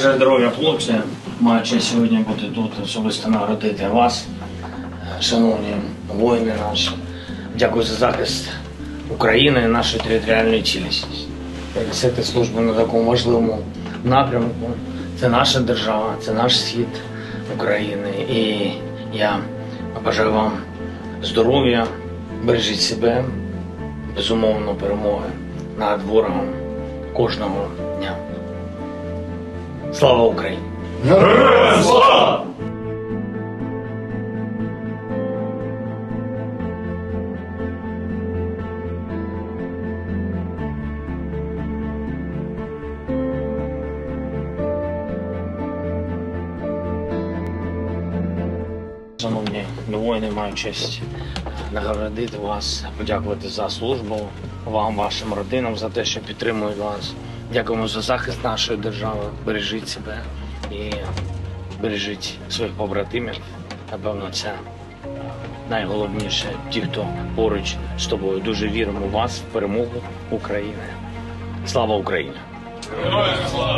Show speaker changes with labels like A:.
A: Бажаю здоров'я, хлопці. Маю честь сьогодні бути тут, особисто нагородити вас, е, шановні воїни наші. Дякую за захист України, нашої територіальної цілісності. Несете службу на такому важливому напрямку. Це наша держава, це наш схід України. І я бажаю вам здоров'я, бережіть себе, безумовно, перемоги над ворогом кожного дня. Слава Україні! Шановні воїни, маю честь нагородити вас, подякувати за службу вам, вашим родинам за те, що підтримують вас. Дякуємо за захист нашої держави. Бережіть себе і бережіть своїх побратимів. Напевно, це найголовніше. Ті, хто поруч з тобою. Дуже віримо в вас, в перемогу України. Слава Україні!
B: Героям слава!